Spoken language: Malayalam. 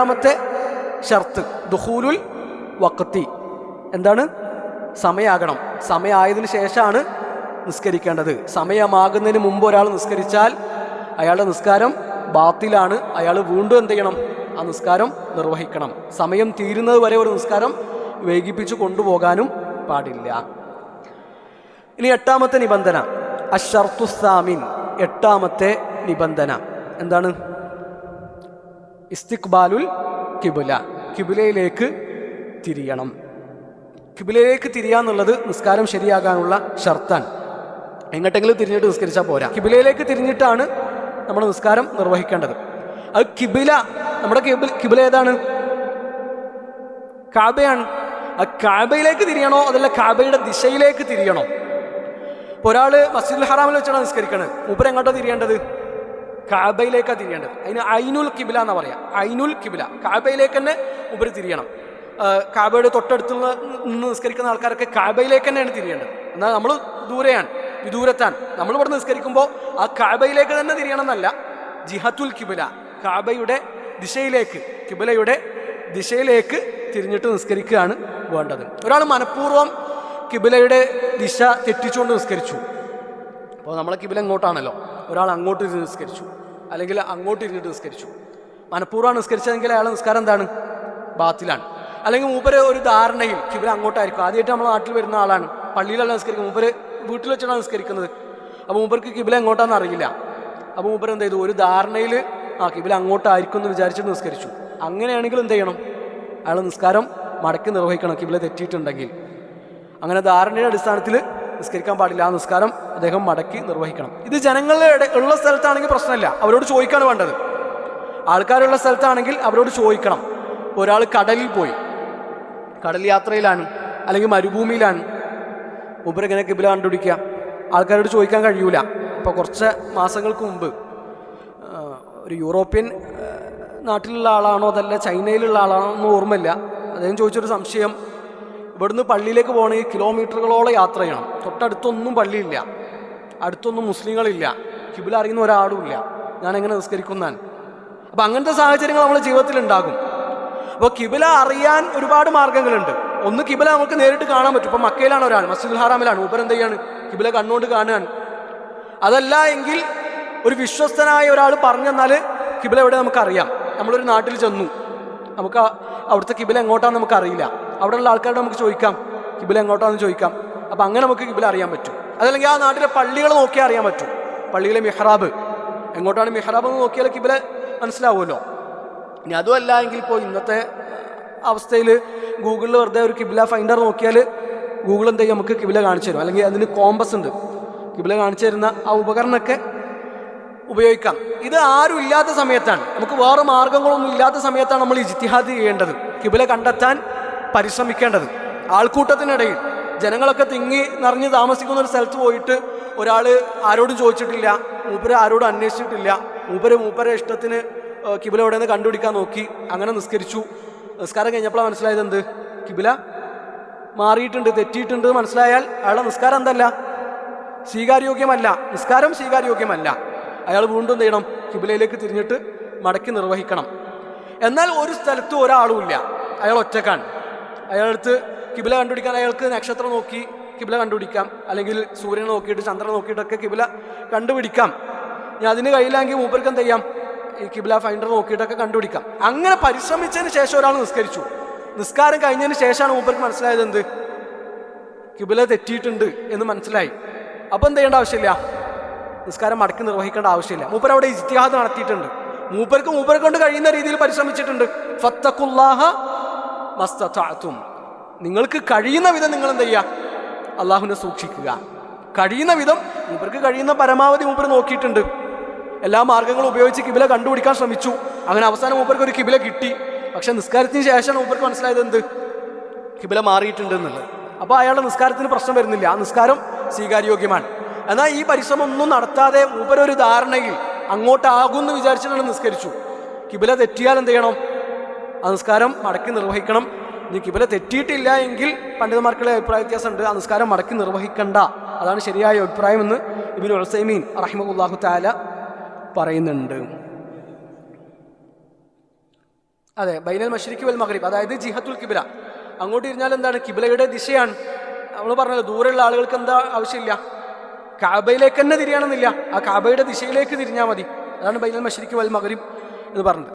രണ്ടാമത്തെ ഷർത്ത് ദുഹൂലുൽ വക്കത്തി എന്താണ്? സമയാകണം. സമയമായതിനു ശേഷമാണ് നിസ്കരിക്കേണ്ടത്. സമയമാകുന്നതിന് മുമ്പ് ഒരാൾ നിസ്കരിച്ചാൽ അയാളുടെ നിസ്കാരം ബാത്തിലാണ്. അയാൾ വീണ്ടും എന്ത് ചെയ്യണം? ആ നിസ്കാരം നിർവഹിക്കണം. സമയം തീരുന്നത് വരെ ഒരു നിസ്കാരം വൈകിപ്പിച്ചു കൊണ്ടുപോകാനും പാടില്ല. ഇനി എട്ടാമത്തെ നിബന്ധന. അഷർത്തുസ്താമിൻ എട്ടാമത്തെ നിബന്ധന. എന്താണ്? ഇസ്തിക്ബാലുൽ കിബുല. കിബുലയിലേക്ക് തിരിയണം. കിബിലയിലേക്ക് തിരിയാന്നുള്ളത് നിസ്കാരം ശരിയാകാനുള്ള ഷർത്താണ് എങ്ങോട്ടെങ്കിലും തിരിഞ്ഞിട്ട് നിസ്കരിച്ചാൽ പോരാ. കിബിലയിലേക്ക് തിരിഞ്ഞിട്ടാണ് നമ്മൾ നിസ്കാരം നിർവഹിക്കേണ്ടത്. അത് കിബില നമ്മുടെ കിബില ഏതാണ്? കാബയാണ്. ആ കാബയിലേക്ക് തിരിയണോ അതല്ല കാബയുടെ ദിശയിലേക്ക് തിരിയണോ? ഇപ്പോൾ ഒരാൾ മസ്ജിദുൽ ഹറാമിൽ വെച്ചാണ് നിസ്കരിക്കണത്? ഉപരെങ്ങോട്ടോ തിരിയേണ്ടത്? കാബയിലേക്കാണ് തിരിയേണ്ടത്. അതിന് ഐനുൽ കിബില എന്നാ പറയാ. ഐനുൽ കിബില. കാബയിലേക്ക് തന്നെ ഉപരി തിരിയണം. കാബയുടെ തൊട്ടടുത്തുള്ള നിന്ന് നിസ്കരിക്കുന്ന ആൾക്കാരൊക്കെ കാബയിലേക്ക് തന്നെയാണ് തിരിയേണ്ടത്. എന്നാൽ നമ്മൾ ദൂരെയാണ്. വിദൂരത്താണ്. നമ്മൾ ഇവിടെ നിസ്കരിക്കുമ്പോൾ ആ കാബയിലേക്ക് തന്നെ തിരിയണം എന്നല്ല ജിഹത്തുൽ കിബില. കാബയുടെ ദിശയിലേക്ക് കിബിലയുടെ ദിശയിലേക്ക് തിരിഞ്ഞിട്ട് നിസ്കരിക്കുകയാണ് വേണ്ടത്. ഒരാൾ മനഃപൂർവം കിബിലയുടെ ദിശ തെറ്റിച്ചുകൊണ്ട് നിസ്കരിച്ചു. അപ്പോൾ നമ്മളെ കിബില ഇങ്ങോട്ടാണല്ലോ. ഒരാൾ അങ്ങോട്ട് നിസ്കരിച്ചു. അല്ലെങ്കിൽ അങ്ങോട്ട് ഇരുന്നിട്ട് നിസ്കരിച്ചു. മനഃപൂർവമാണ് നിസ്കരിച്ചതെങ്കിൽ അയാളെ നിസ്കാരം എന്താണ്? ബാത്തിലാണ്. അല്ലെങ്കിൽ മൂപ്പര് ഒരു ധാരണയിൽ ഇവർ അങ്ങോട്ടായിരിക്കും. ആദ്യമായിട്ട് നമ്മൾ നാട്ടിൽ വരുന്ന ആളാണ്. പള്ളിയിലല്ല നിസ്കരിക്കുന്നത്. മൂപ്പര് വീട്ടിൽ വെച്ചാണ് നിസ്കരിക്കുന്നത്. അപ്പോൾ മൂപ്പർക്ക് കിബില എങ്ങോട്ടാണെന്ന് അറിയില്ല. അപ്പോൾ മൂപ്പര് എന്ത് ചെയ്തു? ഒരു ധാരണയിൽ ആ കിബില അങ്ങോട്ടായിരിക്കും എന്ന് വിചാരിച്ചിട്ട് നിസ്കരിച്ചു. അങ്ങനെയാണെങ്കിൽ എന്ത് ചെയ്യണം? അയാൾ നിസ്കാരം മടക്കി നിർവഹിക്കണം. കിബില തെറ്റിയിട്ടുണ്ടെങ്കിൽ. അങ്ങനെ ധാരണയുടെ അടിസ്ഥാനത്തിൽ നിസ്കരിക്കാൻ പാടില്ല ആ നിസ്കാരം അദ്ദേഹം മടക്കി നിർവഹിക്കണം. ഇത് ജനങ്ങളുടെ ഉള്ള സ്ഥലത്താണെങ്കിൽ പ്രശ്നമില്ല. അവരോട് ചോദിക്കാണ് വേണ്ടത്. ആൾക്കാരുള്ള സ്ഥലത്താണെങ്കിൽ അവരോട് ചോദിക്കണം. ഇപ്പോൾ ഒരാൾ കടലിൽ പോയി. കടൽ യാത്രയിലാണ് അല്ലെങ്കിൽ മരുഭൂമിയിലാണ്. മൂപ്പര് ഇങ്ങനെ കിബില കണ്ടുപിടിക്കുക. ആൾക്കാരോട് ചോദിക്കാൻ കഴിയൂല. ഇപ്പോൾ കുറച്ച് മാസങ്ങൾക്ക് മുമ്പ് ഒരു യൂറോപ്യൻ നാട്ടിലുള്ള ആളാണോ അതല്ല ചൈനയിലുള്ള ആളാണോ എന്ന് ഓർമ്മയില്ല. അദ്ദേഹം ചോദിച്ചൊരു സംശയം ഇവിടുന്ന് പള്ളിയിലേക്ക് പോകണമെങ്കിൽ കിലോമീറ്ററുകളോളം യാത്ര ചെയ്യണം. തൊട്ടടുത്തൊന്നും പള്ളിയില്ല. അടുത്തൊന്നും മുസ്ലിങ്ങളില്ല. കിബില അറിയുന്ന ഒരാളുമില്ല ഞാൻ എങ്ങനെ നിസ്കരിക്കുന്നതാണ്? അപ്പം അങ്ങനത്തെ സാഹചര്യങ്ങൾ നമ്മുടെ ജീവിതത്തിൽ ഉണ്ടാകും. അപ്പോൾ കിബില അറിയാൻ ഒരുപാട് മാർഗങ്ങളുണ്ട്. ഒന്ന് കിബില നമുക്ക് നേരിട്ട് കാണാൻ പറ്റും. ഇപ്പം മക്കയിലാണ് ഒരാൾ. മസ്ജിദുൽ ഹറാമിലാണ്. ഉപരം തയ്യാണ് കിബില കണ്ണുകൊണ്ട് കാണുകയാണ്. അതല്ല എങ്കിൽ ഒരു വിശ്വസ്തനായ ഒരാൾ പറഞ്ഞു തന്നാൽ കിബില എവിടെ നമുക്കറിയാം നമ്മളൊരു നാട്ടിൽ ചെന്നു. നമുക്ക് അവിടുത്തെ കിബില എങ്ങോട്ടാന്ന് നമുക്ക് അറിയില്ല. അവിടെയുള്ള ആൾക്കാരോട് നമുക്ക് ചോദിക്കാം കിബില എങ്ങോട്ടാണെന്ന് ചോദിക്കാം. അപ്പം അങ്ങനെ നമുക്ക് കിബില അറിയാൻ പറ്റും. അതല്ലെങ്കിൽ ആ നാട്ടിലെ പള്ളികൾ നോക്കിയാൽ അറിയാൻ പറ്റും. പള്ളിയിലെ മിഹ്റാബ്. എങ്ങോട്ടാണ് മിഹ്റാബ് എന്ന് നോക്കിയാൽ കിബില മനസ്സിലാവുമല്ലോ. ഇനി അതുമല്ല എങ്കിൽ ഇപ്പോൾ ഇന്നത്തെ അവസ്ഥയിൽ ഗൂഗിളിൽ വെറുതെ ഒരു കിബില ഫൈൻഡർ നോക്കിയാൽ ഗൂഗിൾ എന്ത് ചെയ്യും? നമുക്ക് കിബില കാണിച്ചു തരും. അല്ലെങ്കിൽ അതിന് കോമ്പസ് ഉണ്ട്. കിബില കാണിച്ചു തരുന്ന ആ ഉപകരണമൊക്കെ ഉപയോഗിക്കാം. ഇത് ആരും ഇല്ലാത്ത സമയത്താണ്. നമുക്ക് വേറെ മാർഗങ്ങളൊന്നും ഇല്ലാത്ത സമയത്താണ് നമ്മൾ ഇജ്തിഹാദ് ചെയ്യേണ്ടത്. കിബില കണ്ടെത്താൻ പരിശ്രമിക്കേണ്ടത്. ആൾക്കൂട്ടത്തിനിടയിൽ ജനങ്ങളൊക്കെ തിങ്ങി നിറഞ്ഞ് താമസിക്കുന്ന ഒരു സ്ഥലത്ത് പോയിട്ട് ഒരാൾ ആരോടും ചോദിച്ചിട്ടില്ല മൂപ്പര് ആരോടും അന്വേഷിച്ചിട്ടില്ല മൂപ്പര് മൂപ്പരെ ഇഷ്ടത്തിന് കിബില എവിടെ നിന്ന് കണ്ടുപിടിക്കാൻ നോക്കി അങ്ങനെ നിസ്കരിച്ചു. നിസ്കാരം കഴിഞ്ഞപ്പോഴാണ് മനസ്സിലായത് എന്ത്? കിബില മാറിയിട്ടുണ്ട് തെറ്റിയിട്ടുണ്ട് മനസ്സിലായാൽ അയാളുടെ നിസ്കാരം എന്തല്ല? സ്വീകാര്യോഗ്യമല്ല. നിസ്കാരം സ്വീകാര്യോഗ്യമല്ല. അയാൾ വീണ്ടും എന്ത് ചെയ്യണം? കിബിലയിലേക്ക് തിരിഞ്ഞിട്ട് മടക്കി നിർവഹിക്കണം. എന്നാൽ ഒരു സ്ഥലത്തും ഒരാളുമില്ല അയാൾ ഒറ്റക്കാണ്. അയാളടുത്ത് കിബില കണ്ടുപിടിക്കാൻ അയാൾക്ക് നക്ഷത്രം നോക്കി കിബില കണ്ടുപിടിക്കാം. അല്ലെങ്കിൽ സൂര്യനെ നോക്കിയിട്ട് ചന്ദ്രനെ നോക്കിയിട്ടൊക്കെ കിബില കണ്ടുപിടിക്കാം. ഇനി അതിന് കയ്യിലാണെങ്കിൽ മൂപ്പർക്ക് എന്ത് ചെയ്യാം? ഈ കിബില ഫൈൻഡർ നോക്കിയിട്ടൊക്കെ കണ്ടുപിടിക്കാം. അങ്ങനെ പരിശ്രമിച്ചതിന് ശേഷം ഒരാൾ നിസ്കരിച്ചു. നിസ്കാരം കഴിഞ്ഞതിന് ശേഷമാണ് മൂപ്പർക്ക് മനസ്സിലായത് എന്ത്? കിബില തെറ്റിയിട്ടുണ്ട് എന്ന് മനസ്സിലായി. അപ്പം എന്ത് ചെയ്യേണ്ട ആവശ്യമില്ല? നിസ്കാരം മടക്കി നിർവഹിക്കേണ്ട ആവശ്യമില്ല. മൂപ്പർ അവിടെ ഇജ്തിഹാദ് നടത്തിയിട്ടുണ്ട്. മൂപ്പർക്ക് മൂപ്പരെ കൊണ്ട് കഴിയുന്ന രീതിയിൽ പരിശ്രമിച്ചിട്ടുണ്ട്. ഫത്തഖുല്ലാഹ മസ്തതഅതും നിങ്ങൾക്ക് കഴിയുന്ന വിധം നിങ്ങൾ എന്ത് ചെയ്യുക? അള്ളാഹുവിനെ സൂക്ഷിക്കുക. കഴിയുന്ന വിധം മൂപ്പർക്ക് കഴിയുന്ന പരമാവധി മൂപ്പർ നോക്കിയിട്ടുണ്ട്. എല്ലാ മാർഗങ്ങളും ഉപയോഗിച്ച് കിബില കണ്ടുപിടിക്കാൻ ശ്രമിച്ചു. അങ്ങനെ അവസാനം മൂപ്പർക്ക് ഒരു കിബില കിട്ടി. പക്ഷെ നിസ്കാരത്തിന് ശേഷം മൂപ്പർക്ക് മനസ്സിലായത് എന്ത്? കിബില മാറിയിട്ടുണ്ട് എന്നുള്ളത് അപ്പോൾ അയാളുടെ നിസ്കാരത്തിന് പ്രശ്നം വരുന്നില്ല. ആ നിസ്കാരം സ്വീകാര്യോഗ്യമാണ്. എന്നാൽ ഈ പരിശ്രമം ഒന്നും നടത്താതെ മൂപ്പരൊരു ധാരണയിൽ അങ്ങോട്ടാകും എന്ന് വിചാരിച്ചിട്ടാണ് നിസ്കരിച്ചു. കിബില തെറ്റിയാൽ എന്ത് ചെയ്യണം? ആ നിസ്കാരം മടക്കി നിർവഹിക്കണം. ഇനി കിബില തെറ്റിയിട്ടില്ല എങ്കിൽ പണ്ഡിതന്മാർക്കുള്ള അഭിപ്രായ വ്യത്യാസമുണ്ട്. ആ നിസ്കാരം മടക്കി നിർവഹിക്കണ്ട. അതാണ് ശരിയായ അഭിപ്രായമെന്ന് ഇബിൻ ഉൾസൈമീൻ റഹിമുല്ലാഹു താല പറയുന്നുണ്ട്. അതെ ബൈനൽ മഷരിക്ക് വൽ മഗ്രിബ് അതായത് ജിഹത്തുൽ കിബില. അങ്ങോട്ട് ഇരുന്നാൽ എന്താണ്? കിബിലയുടെ ദിശയാണ്. നമ്മൾ പറഞ്ഞല്ലോ ദൂരെയുള്ള ആളുകൾക്ക് എന്താ ആവശ്യമില്ല? കാബയിലേക്ക് തന്നെ തിരിയണമെന്നില്ല. ആ കാബയുടെ ദിശയിലേക്ക് തിരിഞ്ഞാൽ മതി. അതാണ് ബൈനൽ മഷരിക്ക് വൽ മഗ്രിബ് എന്ന് പറഞ്ഞത്.